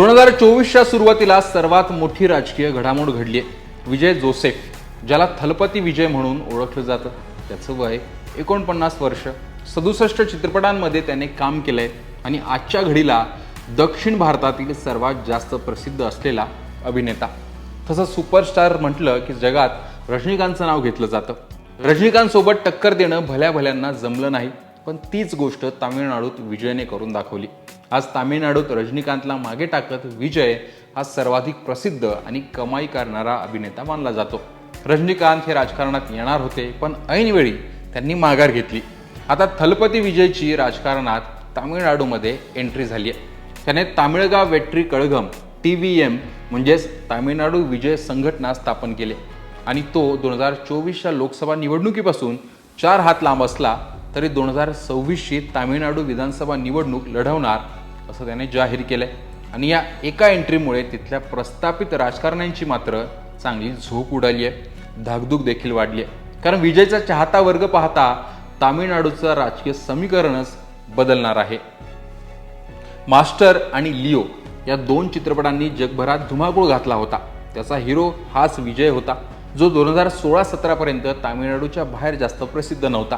दोन हजार चोवीसच्या सुरुवातीला सर्वात मोठी राजकीय घडामोड घडली आहे. विजय जोसेफ ज्याला थलपती विजय म्हणून ओळखलं जातं. त्याचं वय एकोणपन्नास वर्ष. सदुसष्ट चित्रपटांमध्ये त्याने काम केलंय आणि आजच्या घडीला दक्षिण भारतातील सर्वात जास्त प्रसिद्ध असलेला अभिनेता. तसं सुपरस्टार म्हटलं की जगात रजनीकांतचं नाव घेतलं जातं. रजनीकांतसोबत टक्कर देणं भल्या भल्यांना जमलं नाही पण तीच गोष्ट तामिळनाडूत विजयने करून दाखवली. आज तामिळनाडूत रजनीकांतला मागे टाकत विजय हा सर्वाधिक प्रसिद्ध आणि कमाई करणारा अभिनेता मानला जातो. रजनीकांत हे राजकारणात येणार होते पण ऐनवेळी त्यांनी माघार घेतली. आता थलपती विजयची राजकारणात तामिळनाडूमध्ये एंट्री झाली आहे. त्याने Tamilaga Vettri Kazhagam T V M म्हणजेच तामिळनाडू विजय संघटना स्थापन केले. आणि तो दोन हजार चोवीसच्या लोकसभा निवडणुकीपासून चार हात लांब असला तरी दोन हजार सव्वीसची तामिळनाडू विधानसभा निवडणूक लढवणार असं त्याने जाहीर केलंय. आणि या एका एंट्रीमुळे तिथल्या प्रस्थापित राजकारण्यांची मात्र चांगली झोप उडाली आहे. धाकधूक देखील वाढली आहे. कारण विजयचा चाहता वर्ग पाहता तामिळनाडूचं राजकीय समीकरणच बदलणार आहे. मास्टर आणि लिओ या दोन चित्रपटांनी जगभरात धुमाकूळ घातला होता. त्याचा हिरो हाच विजय होता जो दोन हजार सोळा सतरापर्यंत तामिळनाडूच्या बाहेर जास्त प्रसिद्ध नव्हता.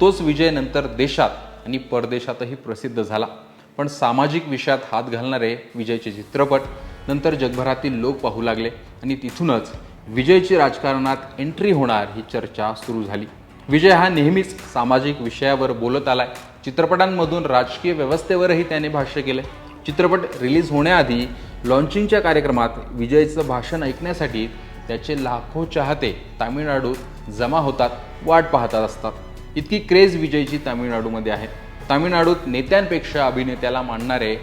तोच विजय नंतर देशात आणि परदेशातही प्रसिद्ध झाला. पण सामाजिक विषयात हात घालणारे विजयचे चित्रपट नंतर जगभरातील लोक पाहू लागले आणि तिथूनच विजयची राजकारणात एंट्री होणार ही चर्चा सुरू झाली. विजय हा नेहमीच सामाजिक विषयावर बोलत आलाय. चित्रपटांमधून राजकीय व्यवस्थेवरही त्याने भाष्य केले चित्रपट रिलीज होण्याआधी लॉन्चिंगच्या कार्यक्रमात विजयचं भाषण ऐकण्यासाठी त्याचे लाखो चाहते तामिळनाडूत जमा होतात वाट पाहतात असतात. इतकी क्रेज विजयची तामिळनाडूमध्ये आहे. तामिळनाडूत नेत्यांपेक्षा अभिनेत्याला मानणारे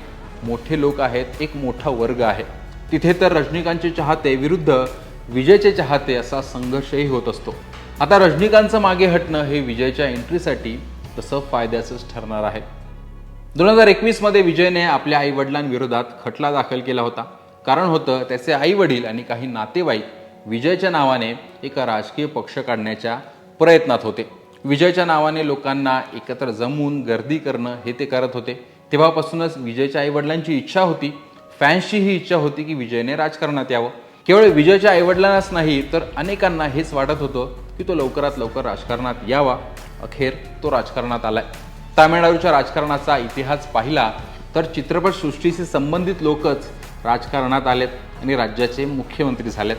मोठे लोक आहेत एक मोठा वर्ग आहे. तिथे तर रजनीकांतचे चाहते विरुद्ध विजयचे चाहते असा संघर्षही होत असतो. आता रजनीकांतचं मागे हटणं हे विजयच्या एंट्रीसाठी तसं फायद्याचंच ठरणार आहे. दोन हजार एकवीसमध्ये विजयने आपल्या आई वडिलांविरोधात खटला दाखल केला होता. कारण होतं त्याचे आई वडील आणि काही नातेवाईक विजयच्या नावाने एका राजकीय पक्ष काढण्याच्या प्रयत्नात होते. विजयच्या नावाने लोकांना एकत्र जमून गर्दी करणं हे ते करत होते. तेव्हापासूनच विजयच्या आईवडिलांची इच्छा होती. फॅन्सची ही इच्छा होती की विजयने राजकारणात यावं. केवळ विजयच्या आईवडिलांनाच नाही तर अनेकांना हेच वाटत होतं की तो लवकरात लवकर राजकारणात यावा. अखेर तो राजकारणात आलाय. तामिळनाडूच्या राजकारणाचा इतिहास पाहिला तर चित्रपटसृष्टीशी संबंधित लोकच राजकारणात आलेत आणि राज्याचे मुख्यमंत्री झालेत.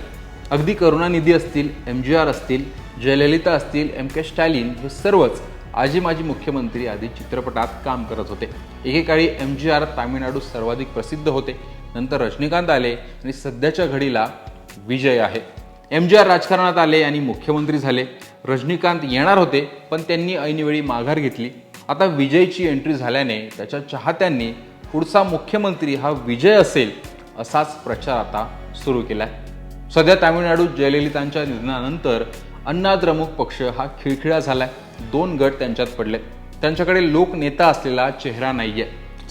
अगदी करुणानिधी असतील एम जी आर असतील जयललिता असतील एम के स्टॅलिन हे सर्वच आजी माजी मुख्यमंत्री आदी चित्रपटात काम करत होते. एकेकाळी एम जी आर तामिळनाडूत सर्वाधिक प्रसिद्ध होते. नंतर रजनीकांत आले आणि सध्याच्या घडीला विजय आहे. एम जी आर राजकारणात आले आणि मुख्यमंत्री झाले. रजनीकांत येणार होते पण त्यांनी ऐनवेळी माघार घेतली. आता विजयची एंट्री झाल्याने त्याच्या चाहत्यांनी पुढचा मुख्यमंत्री हा विजय असेल असाच प्रचार आता सुरू केला आहे सध्या तामिळनाडूत जयललितांच्या निधनानंतर अण्णाद्रमुक पक्ष हा खिळखिळा झालाय. दोन गट त्यांच्यात पडले. त्यांच्याकडे लोकनेता असलेला चेहरा नाहीये.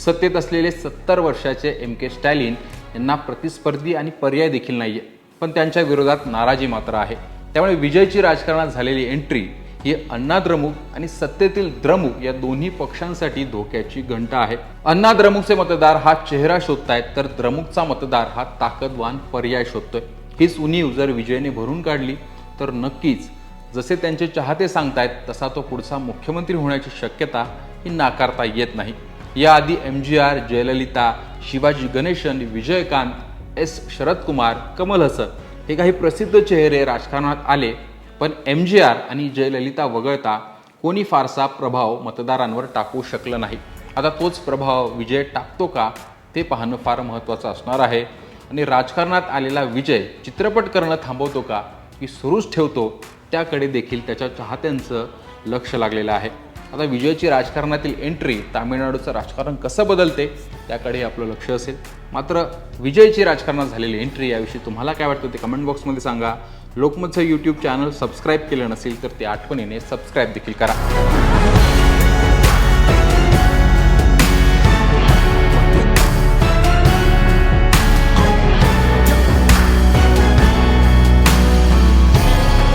सत्तेत असलेले सत्तर वर्षाचे एम के स्टॅलिन यांना प्रतिस्पर्धी आणि पर्याय देखील नाहीये. पण त्यांच्या विरोधात नाराजी मात्र आहे. त्यामुळे विजयची राजकारणात झालेली एंट्री ही अण्णा द्रमुक आणि सत्तेतील द्रमुक या दोन्ही पक्षांसाठी धोक्याची घंटा आहे. अण्णा द्रमुकचे मतदार हा चेहरा शोधतायत तर द्रमुकचा मतदार हा ताकदवान पर्याय शोधतोय. हीच उणीव जर विजयने भरून काढली. तर नक्कीच जसे त्यांचे चाहते सांगतायत तसा तो पुढचा मुख्यमंत्री होण्याची शक्यता ही नाकारता येत नाही. याआधी M G R Jayalalithaa Sivaji Ganesan Vijayakanth S Sarath Kumar Kamal Haasan हे काही प्रसिद्ध चेहरे राजकारणात आले पण एम जी आर आणि जयललिता वगळता कोणी फारसा प्रभाव मतदारांवर टाकू शकलं नाही. आता तोच प्रभाव विजय टाकतो का ते पाहणं फार महत्त्वाचं असणार आहे. आणि राजकारणात आलेला विजय चित्रपट करणं थांबवतो का की सुरूच ठेवतो त्याकडे देखील त्याच्या चाहत्यांचं लक्ष लागलेलं आहे. आता विजयची राजकारणातील एंट्री तामिळनाडूचं राजकारण कसं बदलते त्याकडे आपलं लक्ष असेल. मात्र विजयची राजकारणात झालेली एंट्री याविषयी तुम्हाला काय वाटतं ते कमेंट बॉक्समध्ये सांगा. लोकमतचं यूट्यूब चॅनल सबस्क्राईब केलं नसेल तर ते आठवणीने सबस्क्राईब देखील करा.